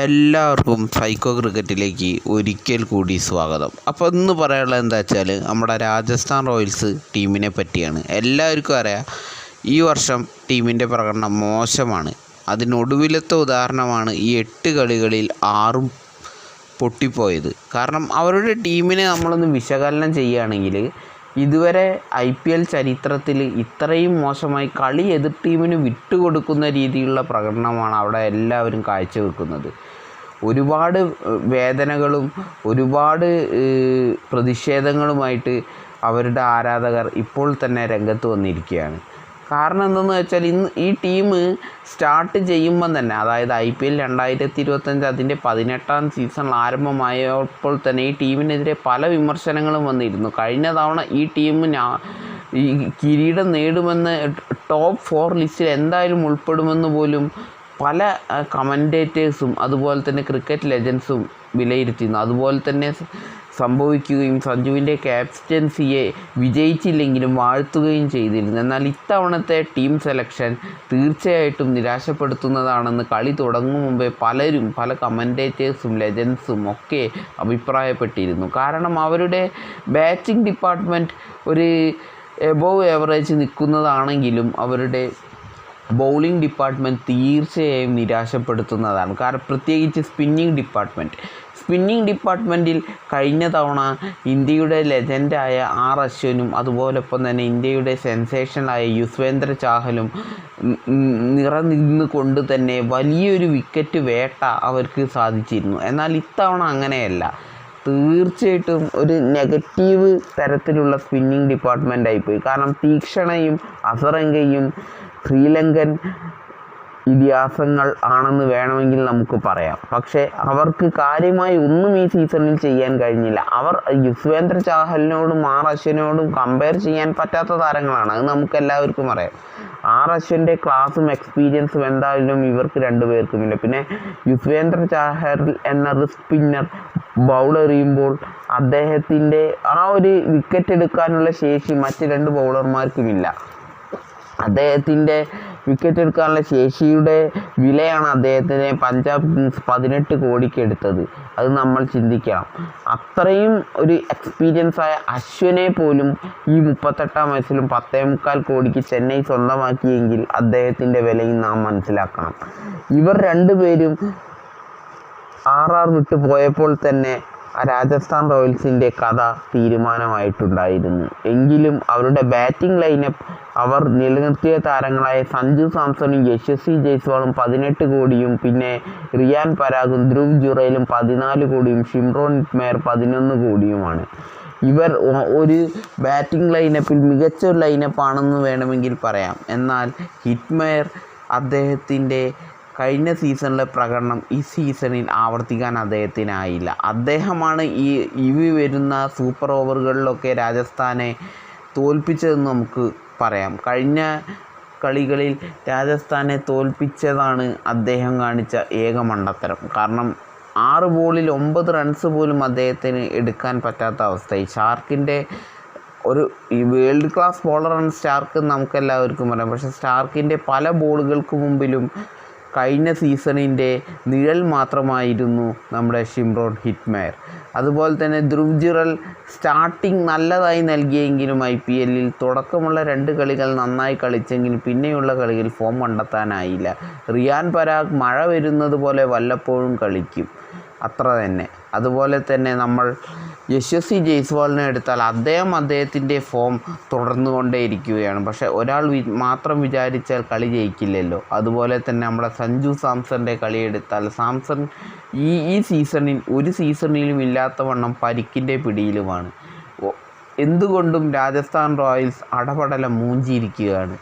എല്ലാവർക്കും സൈക്കോ ക്രിക്കറ്റിലേക്ക് ഒരിക്കൽ കൂടി സ്വാഗതം. അപ്പോൾ ഇന്ന് പറയാനുള്ളത് എന്താ വെച്ചാൽ നമ്മുടെ രാജസ്ഥാൻ റോയൽസ് ടീമിനെ പറ്റിയാണ്. എല്ലാവർക്കും അറിയാം ഈ വർഷം ടീമിന്റെ പ്രകടനം മോശമാണ്. അതിനൊടുവിലത്തെ ഉദാഹരണമാണ് ഈ എട്ട് കളികളിൽ ആറും പൊട്ടിപ്പോയത്. കാരണം അവരുടെ ടീമിനെ നമ്മളൊന്ന് വിശകലനം ചെയ്യുകയാണെങ്കിൽ ഇതുവരെ ഐ പി എൽ ചരിത്രത്തിൽ ഇത്രയും മോശമായി കളി എതിർ ടീമിന് വിട്ടുകൊടുക്കുന്ന രീതിയിലുള്ള പ്രകടനമാണ് അവിടെ എല്ലാവരും കാഴ്ചവെക്കുന്നത്. ഒരുപാട് വേദനകളും ഒരുപാട് പ്രതിഷേധങ്ങളുമായിട്ട് അവരുടെ ആരാധകർ ഇപ്പോൾ തന്നെ രംഗത്ത് വന്നിരിക്കുകയാണ്. കാരണം എന്തെന്ന് വെച്ചാൽ ഇന്ന് ഈ ടീം സ്റ്റാർട്ട് ചെയ്യുമ്പം തന്നെ അതായത് ഐ പി എൽ രണ്ടായിരത്തി ഇരുപത്തഞ്ച് അതിന്റെ പതിനെട്ടാം സീസൺ ആരംഭമായപ്പോൾ തന്നെ ഈ ടീമിനെതിരെ പല വിമർശനങ്ങളും വന്നിരുന്നു. കഴിഞ്ഞ തവണ ഈ ടീം ഞാൻ ഈ കിരീടം നേടുമെന്ന് ടോപ്പ് ഫോർ ലിസ്റ്റിൽ എന്തായാലും ഉൾപ്പെടുമെന്ന് പോലും പല കമന്റേറ്റേഴ്സും അതുപോലെ തന്നെ ക്രിക്കറ്റ് ലെജൻസും വിലയിരുത്തിയിരുന്നു. അതുപോലെ തന്നെ സംഭവിക്കുകയും സഞ്ജുവിന്റെ ക്യാപ്റ്റൻസിയെ വിജയിച്ചില്ലെങ്കിലും വാഴ്ത്തുകയും ചെയ്തിരുന്നു. എന്നാൽ ഇത്തവണത്തെ ടീം സെലക്ഷൻ തീർച്ചയായിട്ടും നിരാശപ്പെടുത്തുന്നതാണെന്ന് കളി തുടങ്ങും മുമ്പേ പലരും പല കമന്റേറ്റേഴ്സും ലെജൻസും ഒക്കെ അഭിപ്രായപ്പെട്ടിരുന്നു. കാരണം അവരുടെ ബാറ്റിംഗ് ഡിപ്പാർട്ട്മെന്റ് ഒരു എബോവ് ഏവറേജ് നിൽക്കുന്നതാണെങ്കിലും അവരുടെ ബൗളിംഗ് ഡിപ്പാർട്ട്മെന്റ് തീർച്ചയായും നിരാശപ്പെടുത്തുന്നതാണ്. കാരണം പ്രത്യേകിച്ച് സ്പിന്നിങ് ഡിപ്പാർട്ട്മെന്റ് സ്പിന്നിങ് ഡിപ്പാർട്ട്മെന്റിൽ കഴിഞ്ഞ തവണ ഇന്ത്യയുടെ ലെജൻഡായ ആർ അശ്വനും അതുപോലൊപ്പം തന്നെ ഇന്ത്യയുടെ സെൻസേഷനായ യുസ്വേന്ദ്ര ചാഹലും നിറനിന്ന് കൊണ്ട് തന്നെ വലിയൊരു വിക്കറ്റ് വേട്ട അവർക്ക് സാധിച്ചിരുന്നു. എന്നാൽ ഇത്തവണ അങ്ങനെയല്ല. തീർച്ചയായിട്ടും ഒരു നെഗറ്റീവ് തരത്തിലുള്ള സ്പിന്നിങ് ഡിപ്പാർട്ട്മെന്റ് ആയിപ്പോയി കാരണം തീക്ഷണയും അസറങ്കയും ശ്രീലങ്കൻ ഇതിഹാസങ്ങൾ ആണെന്ന് വേണമെങ്കിൽ നമുക്ക് പറയാം. പക്ഷേ അവർക്ക് കാര്യമായി ഒന്നും ഈ സീസണിൽ ചെയ്യാൻ കഴിഞ്ഞില്ല. അവർ യുസ്വേന്ദ്ര ചാഹലിനോടും ആർ അശ്വനോടും കമ്പയർ ചെയ്യാൻ പറ്റാത്ത താരങ്ങളാണ്. അത് നമുക്ക് എല്ലാവർക്കും അറിയാം. ആർ അശ്വന്റെ ക്ലാസും എക്സ്പീരിയൻസും എന്തായാലും ഇവർക്ക് രണ്ടുപേർക്കും രണ്ടുപേർക്കുമില്ല പിന്നെ യുസ്വേന്ദ്ര ചാഹൽ എന്ന സ്പിന്നർ ബൗൾ എറിയുമ്പോൾ അദ്ദേഹത്തിന്റെ ആ ഒരു വിക്കറ്റ് എടുക്കാനുള്ള ശേഷി മറ്റ് രണ്ട് ബൗളർമാർക്കുമില്ല അദ്ദേഹത്തിന്റെ വിക്കറ്റ് എടുക്കാനുള്ള ശേഷിയുടെ വിലയാണ് അദ്ദേഹത്തിനെ പഞ്ചാബ് കിങ്സ് പതിനെട്ട് കോടിക്ക് എടുത്തത്. അത് നമ്മൾ ചിന്തിക്കണം. അത്രയും ഒരു എക്സ്പീരിയൻസ് ആയ അശ്വനെ പോലും ഈ മുപ്പത്തെട്ടാം വയസ്സിലും പത്തേ മുക്കാൽ കോടിക്ക് ചെന്നൈ സ്വന്തമാക്കിയെങ്കിൽ അദ്ദേഹത്തിന്റെ വിലയും നാം മനസ്സിലാക്കണം. ഇവർ രണ്ടുപേരും ആർ ആർ വിട്ടു പോയപ്പോൾ തന്നെ രാജസ്ഥാൻ റോയൽസിന്റെ കഥ തീരുമാനമായിട്ടുണ്ടായിരുന്നു. എങ്കിലും അവരുടെ ബാറ്റിംഗ് ലൈനപ്പ് അവർ നിലനിർത്തിയ താരങ്ങളായ സഞ്ജു സാംസണും യശസ്വി ജയ്സ്വാളും പതിനെട്ട് കോടിയും പിന്നെ റിയാൻ പരാഗും ധ്രുവ് ജുറയിലും പതിനാല് കോടിയും ഷിംറോൺ മേർ പതിനൊന്ന് കോടിയുമാണ്. ഇവർ ഒരു ബാറ്റിംഗ് ലൈനപ്പിൽ മികച്ച ഒരു ലൈനപ്പാണെന്ന് വേണമെങ്കിൽ പറയാം. എന്നാൽ ഹിറ്റ്മെയർ അദ്ദേഹത്തിന്റെ കഴിഞ്ഞ സീസണിലെ പ്രകടനം ഈ സീസണിൽ ആവർത്തിക്കാൻ അദ്ദേഹത്തിനായില്ല. അദ്ദേഹമാണ് ഈ ഇവി വരുന്ന സൂപ്പർ ഓവറുകളിലൊക്കെ രാജസ്ഥാനെ തോൽപ്പിച്ചതെന്ന് നമുക്ക് പറയാം. കഴിഞ്ഞ കളികളിൽ രാജസ്ഥാനെ തോൽപ്പിച്ചതാണ് അദ്ദേഹം കാണിച്ച ഏക മണ്ടത്തരം. കാരണം ആറ് ബോളിൽ ഒമ്പത് റൺസ് പോലും അദ്ദേഹത്തിന് എടുക്കാൻ പറ്റാത്ത അവസ്ഥയായി. ഷാർക്കിന്റെ ഒരു ഈ വേൾഡ് ക്ലാസ് ബോളറാണ് സ്റ്റാർക്ക് നമുക്കെല്ലാവർക്കും പറയാം പക്ഷേ സ്റ്റാർക്കിന്റെ പല ബോളുകൾക്ക് മുമ്പിലും കഴിഞ്ഞ സീസണിന്റെ നിഴൽ മാത്രമായിരുന്നു നമ്മുടെ ഷിംറോൺ ഹിറ്റ്മയർ. അതുപോലെ തന്നെ ധ്രുവ് സ്റ്റാർട്ടിംഗ് നല്ലതായി നൽകിയെങ്കിലും ഐ പി എല്ലിൽ തുടക്കമുള്ള രണ്ട് കളികൾ നന്നായി കളിച്ചെങ്കിലും പിന്നെയുള്ള കളിയിൽ ഫോം കണ്ടെത്താനായില്ല. റിയാൻ പരാഗ് മഴ വരുന്നത് പോലെ വല്ലപ്പോഴും കളിക്കും. അത്ര തന്നെ. അതുപോലെ തന്നെ നമ്മൾ യശസ്വി ജയ്സ്വാളിനെ എടുത്താൽ അദ്ദേഹം അദ്ദേഹത്തിന്റെ ഫോം തുടർന്നുകൊണ്ടേയിരിക്കുകയാണ്. പക്ഷേ ഒരാൾ വി മാത്രം വിചാരിച്ചാൽ കളി ജയിക്കില്ലല്ലോ. അതുപോലെ തന്നെ നമ്മുടെ സഞ്ജു സാംസന്റെ കളി എടുത്താൽ സാംസൺ ഈ ഈ സീസണിൽ ഒരു സീസണിലും ഇല്ലാത്തവണ്ണം പരിക്കിന്റെ പിടിയിലുമാണ്. എന്തുകൊണ്ടും രാജസ്ഥാൻ റോയൽസ് അടപടലം മൂഞ്ചിയിരിക്കുകയാണ്.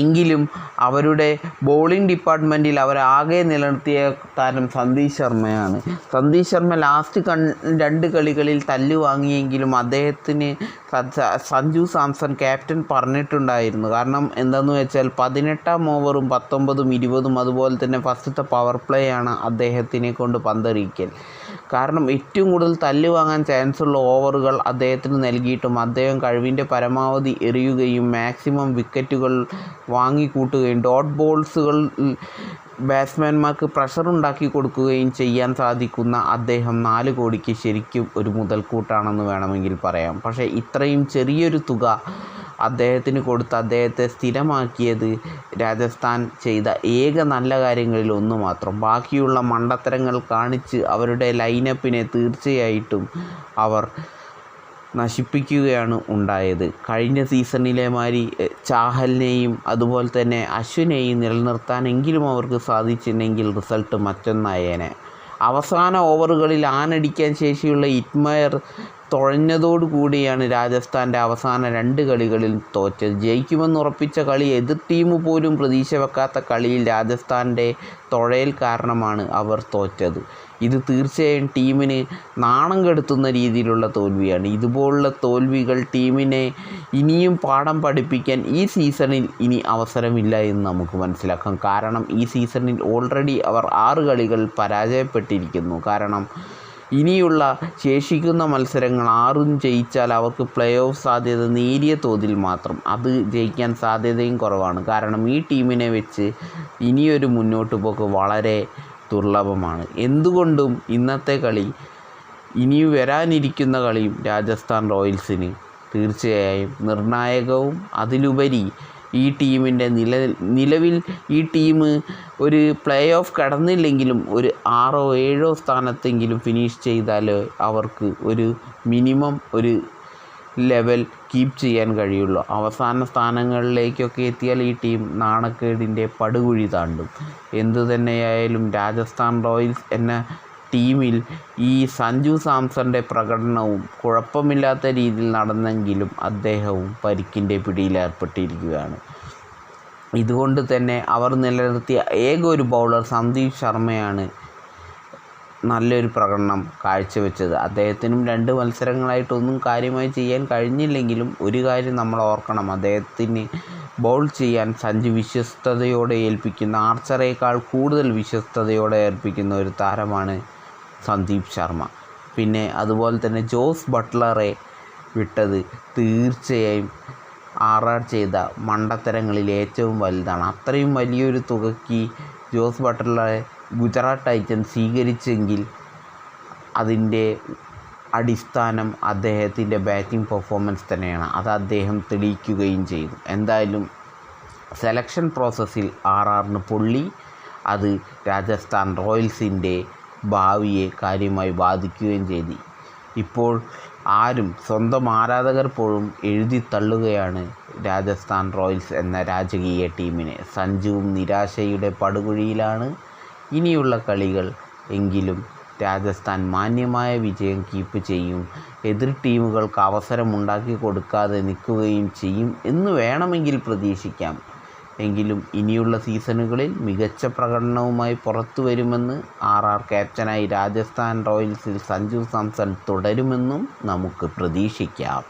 എങ്കിലും അവരുടെ ബോളിംഗ് ഡിപ്പാർട്ട്മെന്റിൽ അവരാകെ നിലനിർത്തിയ താരം സന്ദീപ് ശർമ്മയാണ്. സന്ദീപ് ശർമ്മ ലാസ്റ്റ് കൺ രണ്ട് കളികളിൽ തല്ല് വാങ്ങിയെങ്കിലും അദ്ദേഹത്തിന് സഞ്ജു സാംസൺ ക്യാപ്റ്റൻ പറഞ്ഞിട്ടുണ്ടായിരുന്നു. കാരണം എന്താണെന്ന് വെച്ചാൽ പതിനെട്ടാം ഓവറും പത്തൊമ്പതും ഇരുപതും അതുപോലെ തന്നെ ഫസ്റ്റത്തെ പവർ പ്ലേ ആണ് അദ്ദേഹത്തിനെ കൊണ്ട് പന്തെറിയിക്കൽ കാരണം ഏറ്റവും കൂടുതൽ തല്ല് വാങ്ങാൻ ചാൻസ് ഉള്ള ഓവറുകൾ അദ്ദേഹത്തിന് നൽകിയിട്ടും അദ്ദേഹം കഴിവിന്റെ പരമാവധി എറിയുകയും മാക്സിമം വിക്കറ്റുകൾ വാങ്ങിക്കൂട്ടുകയും ഡോട്ട് ബോൾസുകൾ ബാറ്റ്സ്മാൻമാർക്ക് പ്രഷർ ഉണ്ടാക്കി കൊടുക്കുകയും ചെയ്യാൻ സാധിക്കുന്ന അദ്ദേഹം നാല് കോടിക്ക് ശരിക്കും ഒരു മുതൽക്കൂട്ടാണെന്ന് വേണമെങ്കിൽ പറയാം. പക്ഷേ ഇത്രയും ചെറിയൊരു തുക അദ്ദേഹത്തിന് കൊടുത്ത് അദ്ദേഹത്തെ സ്ഥിരമാക്കിയത് രാജസ്ഥാൻ ചെയ്ത ഏക നല്ല കാര്യങ്ങളിൽ ഒന്ന് മാത്രം. ബാക്കിയുള്ള മണ്ടത്തരങ്ങൾ കാണിച്ച് അവരുടെ ലൈനപ്പിനെ തീർച്ചയായിട്ടും അവർ നശിപ്പിക്കുകയാണ് ഉണ്ടായത്. കഴിഞ്ഞ സീസണിലെ മാതിരി ചാഹലിനെയും അതുപോലെ തന്നെ അശ്വിനെയും നിലനിർത്താനെങ്കിലും അവർക്ക് സാധിച്ചില്ലെങ്കിൽ റിസൾട്ട് മറ്റൊന്നായേനെ. അവസാന ഓവറുകളിൽ ആനടിക്കാൻ ശേഷിയുള്ള ഇറ്റ്മയർ തുഴഞ്ഞതോടു കൂടിയാണ് രാജസ്ഥാന്റെ അവസാന രണ്ട് കളികളിൽ തോറ്റത്. ജയിക്കുമെന്ന് ഉറപ്പിച്ച കളി എതിർ ടീം പോലും പ്രതീക്ഷ വെക്കാത്ത കളിയിൽ രാജസ്ഥാന്റെ തുഴയൽ കാരണമാണ് അവർ തോറ്റത്. ഇത് തീർച്ചയായും ടീമിന് നാണം കെടുത്തുന്ന രീതിയിലുള്ള തോൽവിയാണ്. ഇതുപോലുള്ള തോൽവികൾ ടീമിനെ ഇനിയും പാഠം പഠിപ്പിക്കാൻ ഈ സീസണിൽ ഇനി അവസരമില്ല എന്ന് നമുക്ക് മനസ്സിലാക്കാം. കാരണം ഈ സീസണിൽ ഓൾറെഡി അവർ ആറ് കളികൾ പരാജയപ്പെട്ടിരിക്കുന്നു. കാരണം ഇനിയുള്ള ശേഷിക്കുന്ന മത്സരങ്ങൾ ആറും ജയിച്ചാൽ അവർക്ക് പ്ലേ ഓഫ് സാധ്യത നേരിയ തോതിൽ മാത്രം. അത് ജയിക്കാൻ സാധ്യതയും കുറവാണ്. കാരണം ഈ ടീമിനെ വെച്ച് ഇനിയൊരു മുന്നോട്ട് പോക്ക് വളരെ ദുർലഭമാണ്. എന്തുകൊണ്ടും ഇന്നത്തെ കളി ഇനി വരാനിരിക്കുന്ന കളിയും രാജസ്ഥാൻ റോയൽസിന് തീർച്ചയായും നിർണായകവും അതിലുപരി ഈ ടീമിന്റെ നില നിലവിൽ ഈ ടീം ഒരു പ്ലേ ഓഫ് കടന്നില്ലെങ്കിലും ഒരു ആറോ ഏഴോ സ്ഥാനത്തെങ്കിലും ഫിനിഷ് ചെയ്താൽ അവർക്ക് ഒരു മിനിമം ഒരു ലെവൽ കീപ്പ് ചെയ്യാൻ കഴിയുള്ളൂ. അവസാന സ്ഥാനങ്ങളിലേക്കൊക്കെ എത്തിയാൽ ഈ ടീം നാണക്കേടിന്റെ പടുകുഴി താണ്ടും. എന്തു തന്നെയായാലും രാജസ്ഥാൻ റോയൽസ് എന്ന ടീമിൽ ഈ സഞ്ജു സാംസന്റെ പ്രകടനവും കുഴപ്പമില്ലാത്ത രീതിയിൽ നടന്നെങ്കിലും അദ്ദേഹവും പരിക്കിന്റെ പിടിയിലേർപ്പെട്ടിരിക്കുകയാണ് ഇതുകൊണ്ട് തന്നെ അവർ നിലനിർത്തിയ ഏക ഒരു ബൗളർ സന്ദീപ് ശർമ്മയാണ് നല്ലൊരു പ്രകടനം കാഴ്ചവെച്ചത്. അദ്ദേഹത്തിനും രണ്ട് മത്സരങ്ങളായിട്ടൊന്നും കാര്യമായി ചെയ്യാൻ കഴിഞ്ഞില്ലെങ്കിലും ഒരു കാര്യം നമ്മൾ ഓർക്കണം. അദ്ദേഹത്തിന് ബൗൾ ചെയ്യാൻ സഞ്ജു വിശ്വസ്തയോടെ ഏൽപ്പിക്കുന്ന ആർച്ചറേക്കാൾ കൂടുതൽ വിശ്വസ്തയോടെ ഏൽപ്പിക്കുന്ന ഒരു താരമാണ് സന്ദീപ് ശർമ്മ. പിന്നെ അതുപോലെ തന്നെ ജോസ് ബട്ട്ലറെ വിട്ടത് തീർച്ചയായും ആർ ആർ ചെയ്ത മണ്ടത്തരങ്ങളിൽ ഏറ്റവും വലുതാണ്. അത്രയും വലിയൊരു തുകയ്ക്ക് ജോസ് ബട്ട്ലറെ ഗുജറാത്ത് ടൈറ്റൻസ് സ്വീകരിച്ചെങ്കിൽ അതിന്റെ അടിസ്ഥാനം അദ്ദേഹത്തിന്റെ ബാറ്റിംഗ് പെർഫോമൻസ് തന്നെയാണ്. അത് അദ്ദേഹം തെളിയിക്കുകയും ചെയ്തു. എന്തായാലും സെലക്ഷൻ പ്രോസസ്സിൽ ആർ ആറിന് പൊള്ളി. അത് രാജസ്ഥാൻ റോയൽസിന്റെ ഭാവിയെ കാര്യമായി ബാധിക്കുകയും ചെയ്തു. ഇപ്പോൾ ആരും സ്വന്തം ആരാധകർ പോലും എഴുതി തള്ളുകയാണ് രാജസ്ഥാൻ റോയൽസ് എന്ന രാജകീയ ടീമിനെ. സഞ്ജുവും നിരാശയുടെ പടുകുഴിയിലാണ് ഇനിയുള്ള കളികൾ. എങ്കിലും രാജസ്ഥാൻ മാന്യമായ വിജയം കീപ്പ് ചെയ്യും. എതിർ ടീമുകൾക്ക് അവസരമുണ്ടാക്കി കൊടുക്കാതെ നിൽക്കുകയും ചെയ്യും എന്ന് വേണമെങ്കിൽ പ്രതീക്ഷിക്കാം. എങ്കിലും ഇനിയുള്ള സീസണുകളിൽ മികച്ച പ്രകടനവുമായി പുറത്തു വരുമെന്ന് ആർ ആർ ക്യാപ്റ്റനായി രാജസ്ഥാൻ റോയൽസിൽ സഞ്ജു സാംസൺ തുടരുമെന്നും നമുക്ക് പ്രതീക്ഷിക്കാം.